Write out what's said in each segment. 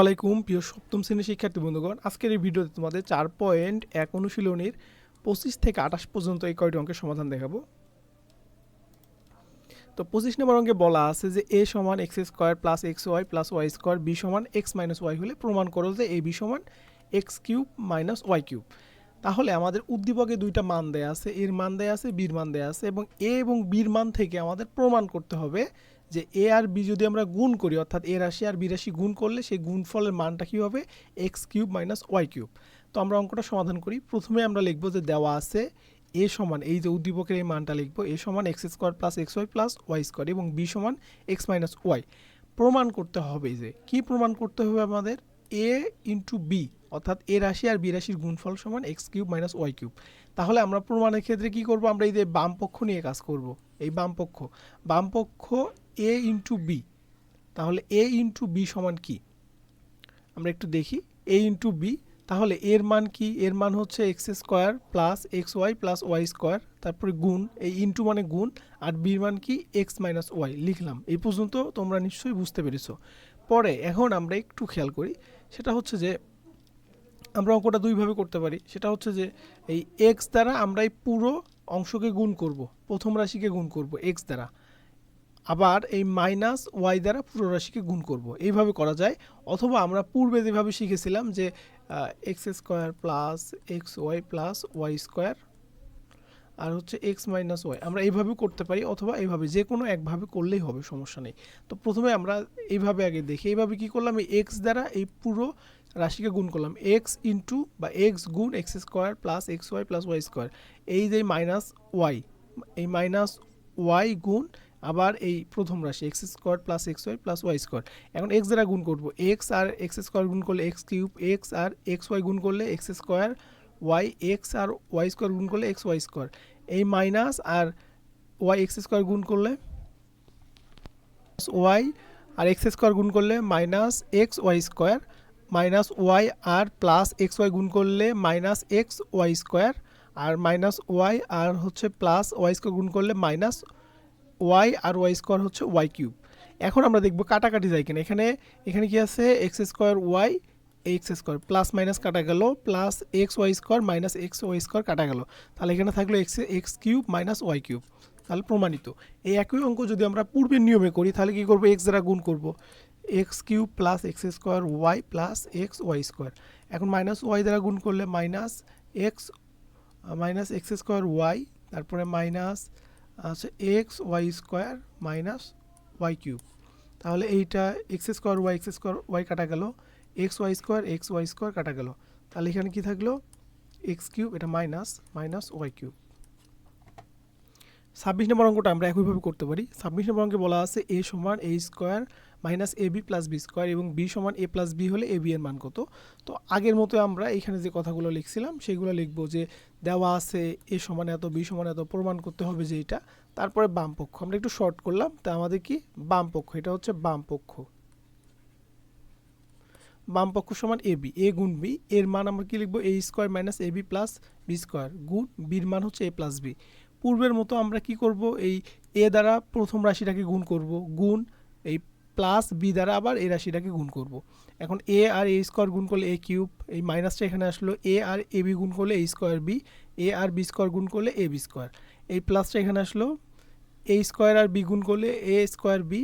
আলাইকুম, প্রিয় সপ্তম শ্রেণির শিক্ষার্থী বন্ধুগণ। আজকের এই ভিডিওতে তোমাদের চার পয়েন্ট এক অনুশীলনীর পঁচিশ থেকে আঠাশ পর্যন্ত এই কয়টি অঙ্কের সমাধান দেখাবো। তো পঁচিশ নম্বর অঙ্কে বলা আছে যে এ সমান x square plus x y plus y square b সমান এক্স মাইনাস ওয়াই হলে প্রমাণ করো যে এ বি সমান x cube minus y cube. তাহলে আমাদের উদ্দীপকে দুইটা মান দেয়া আছে, এর মান দেয়া আছে, বির মান দেয়া আছে এবং এ এবং বির মান থেকে আমাদের প্রমাণ করতে হবে যে এ আর বি যদি আমরা গুণ করি, অর্থাৎ এ রাশি আর বি রাশি গুণ করলে সেই গুণফলের মানটা কী হবে? X cube minus y cube তো আমরা অঙ্কটা সমাধান করি। প্রথমে আমরা লিখব যে দেওয়া আছে এ সমান, এই যে উদ্দীপকের এই মানটা লিখব এ সমান x square plus x y plus y square এবং বি সমান এক্স মাইনাস ওয়াই প্রমাণ করতে হবে যে, কি প্রমাণ করতে হবে আমাদের? এ ইন্টু বি অর্থাৎ এ রাশি আর বি রাশির গুণফল সমান x cube minus y cube তাহলে আমরা প্রমাণের ক্ষেত্রে কি করব? আমরা এই যে বাম পক্ষ নিয়ে কাজ করব। এই বাম পক্ষ বাম পক্ষ এ ইন্টু বি তাহলে এ ইন্টু বি সমান কি? আমরা একটু দেখি এ ইন্টু বি তাহলে এর মান কি? এর মান হচ্ছে x square plus x y plus y square তারপরে গুণ, এই ইন্টু মানে গুণ, আর বির মান কি? এক্স মাইনাস ওয়াই লিখলাম। এই পর্যন্ত তোমরা নিশ্চয়ই বুঝতে পেরেছ। পরে এখন আমরা একটু খেয়াল করি, সেটা হচ্ছে যে আমরা অঙ্কটা দুইভাবে করতে পারি। সেটা হচ্ছে যে এই এক্স দ্বারা আমরা এই পুরো অংশকে গুণ করব, প্রথম রাশিকে গুণ করব এক্স দ্বারা। আবার এই মাইনাস ওয়াই দ্বারা পুরো রাশিকে গুণ করব। এইভাবে করা যায়। অথবা আমরা পূর্বে যেভাবে শিখেছিলাম যে x square plus x y plus y square আর হচ্ছে এক্স মাইনাস ওয়াই আমরা এইভাবেও করতে পারি অথবা এইভাবে যে কোনো একভাবে করলেই হবে, সমস্যা নেই। তো প্রথমে আমরা এইভাবে আগে দেখি। এইভাবে কি করলাম? এই এক্স দ্বারা এই পুরো রাশিকে গুণ করলাম। এক্স ইন্টু বা এক্স গুণ x square plus x y plus y square এই যে মাইনাস ওয়াই এই মাইনাস ওয়াই গুণ আবার এই প্রথম রাশি x square plus x y plus y square এখন এক্স দ্বারা গুণ করব এক্স আর এক্স স্কোয়ার গুণ করলে এক্স কিউব এক্স আর এক্স ওয়াই গুণ করলে এক্স স্কোয়ার ওয়াই এক্স আর ওয়াই স্কোয়ার গুণ করলে এক্স ওয়াই স্কোয়ার এই মাইনাস আর ওয়াই এক্স স্কোয়ার গুণ করলে ওয়াই আর এক্স স্কোয়ার গুণ করলে minus x y square minus y আর প্লাস এক্স ওয়াই গুণ করলে মাইনাস এক্স ওয়াই স্কোয়ার আর মাইনাস ওয়াই আর হচ্ছে প্লাস ওয়াই স্কোয়ার গুণ করলে মাইনাস ওয়াই আর ওয়াই স্কোয়ার হচ্ছে ওয়াই কিউব এখন আমরা দেখব কাটাকাটি যায় কিনা। এখানে এখানে কি আছে? X square y x square plus minus কাটা গেল plus x y square minus x y square কাটা গেল। তাহলে এখানে থাকল x x cube minus y cube তাহলে প্রমাণিত। এই একই অঙ্ক যদি আমরা পূর্বের নিয়মে করি, তাহলে কী করব? এক্স দ্বারা গুণ করব। X cube plus x square y plus x y square এখন মাইনাস ওয়াই দ্বারা গুণ করলে minus x minus x square y তারপরে মাইনাস আচ্ছা x y square minus y cube তাহলে এইটা x square y x square y কাটা গেল। X y square x y square কাটা গেল। তাহলে এখানে কী থাকল? এক্স কিউব এটা মাইনাস মাইনাস ওয়াই কিউব ছাব্বিশ নম্বর অঙ্কটা আমরা একইভাবে করতে পারি। ছাব্বিশ নম্বর অঙ্কে বলা আছে এ সমান a square minus a b plus b square এবং বি সমান এ প্লাস বি হলে এ বি এর মান কত? তো আগের মতো আমরা এখানে যে কথাগুলো লিখছিলাম, সেগুলো লিখব যে দেওয়া আছে এ সমান এত, বি সমান এত, প্রমাণ করতে হবে যে এটা। তারপরে বাম পক্ষ, আমরা একটু শর্ট করলাম, তা আমাদের কি? বাম পক্ষ, এটা হচ্ছে বাম পক্ষ। বাম পক্ষ সমান এ বি, এ গুণ বি, এর মান আমরা কি লিখব? A square minus a b plus b square গুণ বির মান হচ্ছে এ প্লাস বি। পূর্বের মতো আমরা কি করব? এই এ দ্বারা প্রথম রাশিটাকে গুণ করব। গুণ এই প্লাস বি দ্বারা আবার এই রাশিটাকে গুণ করব। এখন এ আর এ স্কোয়ার গুণ করলে এ কিউব, এই মাইনাসটা এখানে আসলো, এ আর এ বি গুণ করলে এ স্কোয়ার বি, এ আর বি স্কোয়ার গুণ করলে এ বি স্কোয়ার। এই প্লাসটা এখানে আসলো, এ স্কোয়ার আর বি গুণ করলে এ স্কোয়ার বি,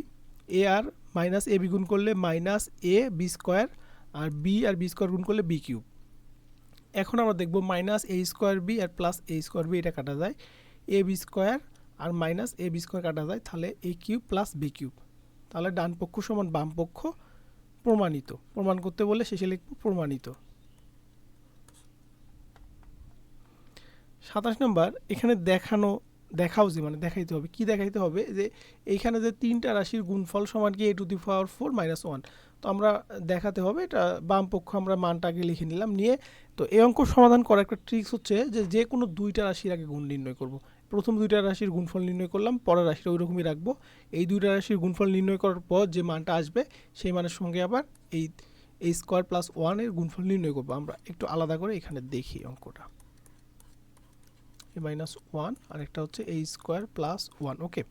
এ আর মাইনাস এ বি গুণ করলে মাইনাস এ বি স্কোয়ার, আর বি আর বি স্কোয়ার গুণ করলে বি কিউব। এখন আমরা দেখব মাইনাস এ স্কোয়ার বি আর প্লাস এ স্কোয়ার বি, এটা কাটা যায়। এ বি স্কোয়ার আর মাইনাস এ বি স্কোয়ার কাটা যায়, তাহলে a cube plus b cube. তাহলে ডান পক্ষ সমান বাম পক্ষ প্রমাণিত। প্রমাণ করতে বলে শেষে লিখব প্রমাণিত। সাতাশ নম্বর, এখানে দেখানো, দেখাও যে মানে দেখাইতে হবে। কি দেখাইতে হবে? যে এইখানে যে তিনটা রাশির গুণফল সমান কি? A to the power four minus one. তো আমরা দেখাতে হবে, এটা বাম পক্ষ আমরা মানটাকে লিখে নিলাম নিয়ে। তো এই অঙ্ক সমাধান করার একটা ট্রিক্স হচ্ছে যে যে কোনো দুইটা রাশির আগে গুণ নির্ণয় করব। প্রথম দুইটা রাশির গুণফল নির্ণয় করলাম, পরের রাশিটা ওই রকমই রাখব। এই দুইটা রাশির গুণফল নির্ণয় করার পর যে মানটা আসবে, সেই মানের সঙ্গে আবার এই এই স্কোয়ার প্লাস ওয়ানের গুণফল নির্ণয় করব। আমরা একটু আলাদা করে এখানে দেখি অঙ্কটা। এ মাইনাস ওয়ান আর একটা হচ্ছে এই স্কোয়ার প্লাস ওয়ান ওকে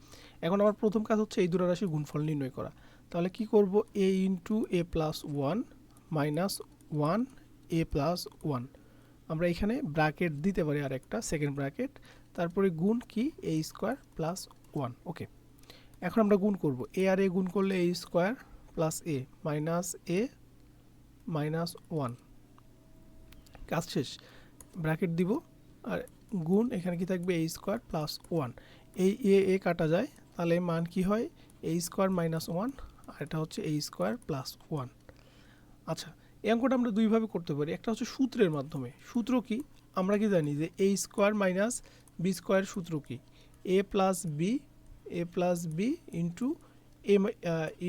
এখন আমার প্রথম কাজ হচ্ছে এই দুটো রাশির গুণফল নির্ণয় করা। তাহলে কি করব? A into a plus one minus one a plus one আমরা এখানে ব্র্যাকেট দিতে পারি আর একটা সেকেন্ড ব্র্যাকেট তারপরে গুণ কি? A square plus one okay এখন আমরা গুণ করব। এ আর এ গুণ করলে a square plus a minus a minus one কাজ শেষ। ব্র্যাকেট দিব। আর গুণ এখানে কি থাকবে? এ স্কোয়ার প্লাস ওয়ান এই এ এ কাটা যায়, তাহলে মান কি হয়? এ স্কোয়ার মাইনাস ওয়ান আর এটা হচ্ছে এ স্কোয়ার প্লাস ওয়ান আচ্ছা এই অঙ্কটা আমরা দুইভাবে করতে পারি। একটা হচ্ছে সূত্রের মাধ্যমে। সূত্র কি? আমরা কি জানি যে a square minus b square সূত্র কি? A plus b, a plus b into a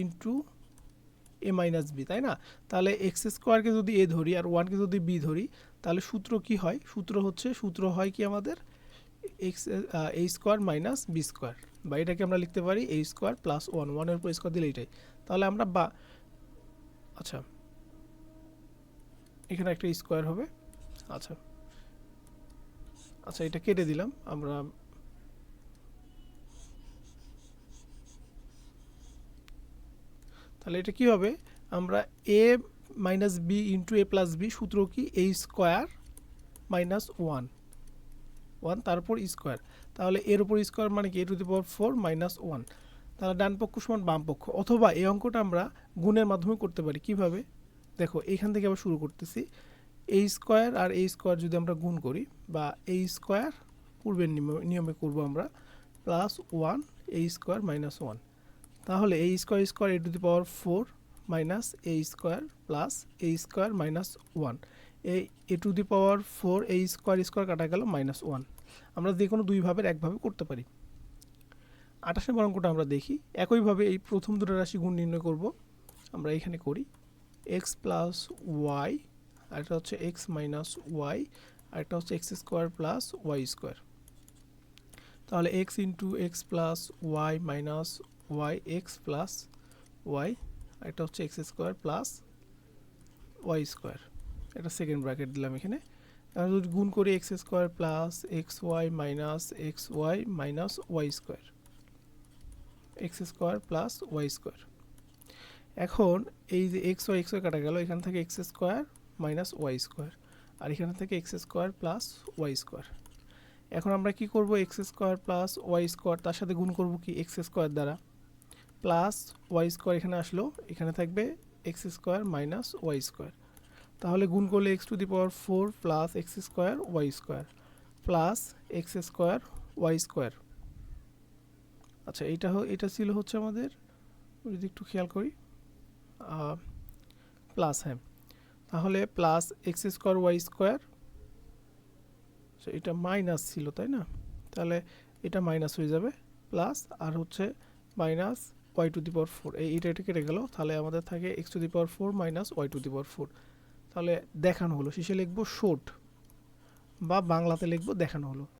into a minus b, তাই না? তাহলে এক্স স্কোয়ারকে যদি এ ধরি আর ওয়ানকে যদি বি ধরি, তাহলে সূত্র কি হয়? সূত্র হচ্ছে, সূত্র হয় কি আমাদের? X a square minus b square. বা এটাকে আমরা লিখতে পারি এ স্কোয়ার প্লাস ওয়ান ওয়ানের উপর স্কোয়ার দিলে এটাই। তাহলে আমরা বা আচ্ছা এখানে একটা স্কোয়ার হবে। আচ্ছা। আচ্ছা এটা কেটে দিলাম, আমরা তাহলে এটা কি হবে? আমরা a minus b into a plus b সূত্র কি? A square minus one one তারপর স্কোয়ার তাহলে এর উপর স্কোয়ার মানে কি? A to the power four minus one তাহলে ডান পক্ষ সমান বাম পক্ষ। অথবা এই অঙ্কটা আমরা গুণের মাধ্যমে করতে পারি। কীভাবে? দেখো, এখান থেকে আবার শুরু করতেছি। এই স্কোয়ার আর এই স্কোয়ার যদি আমরা গুণ করি বা এই স্কোয়ার পূর্বের নিয়মে করব আমরা প্লাস ওয়ান এই স্কোয়ার মাইনাস ওয়ান তাহলে এই square square a to the power four minus a square plus a square minus one এই a to the power four এই স্কোয়ার স্কোয়ার কাটা গেল মাইনাস ওয়ান আমরা যে কোনো দুইভাবে একভাবে করতে পারি। আঠাশ নম্বর অঙ্কটা আমরা দেখি। একইভাবে এই প্রথম দুটো রাশি গুণ নির্ণয় করব। আমরা এখানে করি। এক্স প্লাস ওয়াই আর একটা হচ্ছে এক্স মাইনাস ওয়াই আর একটা হচ্ছে x square plus y square তাহলে x into x plus y minus y x plus y আর একটা হচ্ছে x square plus y square একটা সেকেন্ড ব্র্যাকেট দিলাম এখানে। আমরা যদি গুণ করি x square plus x y minus x y minus y square x square plus y square এখন এই যে এক্স ওয়াই এক্স ওয়াই কাটা গেল, এখান থেকে x square minus y square আর এখান থেকে x square plus y square এখন আমরা কি করব? X square plus y square তার সাথে গুণ করব কি? এক্স স্কোয়ার দ্বারা। প্লাস ওয়াই স্কোয়ার এখানে আসলো, এখানে থাকবে x square minus y square তাহলে গুণ করলে x to the power four plus x square y square plus x square y square আচ্ছা এইটা এটা ছিল হচ্ছে আমাদের, যদি একটু খেয়াল করি প্লাস হ্যাঁ। তাহলে plus x square y square এটা মাইনাস ছিল, তাই না? তাহলে এটা মাইনাস হয়ে যাবে প্লাস আর হচ্ছে minus y to the power four এই এটা এটা কেটে গেল, তাহলে আমাদের থাকে x to the power four minus y to the power four তাহলে দেখানো হলো, শেষে লিখব শোট বা বাংলাতে লিখব দেখানো হলো।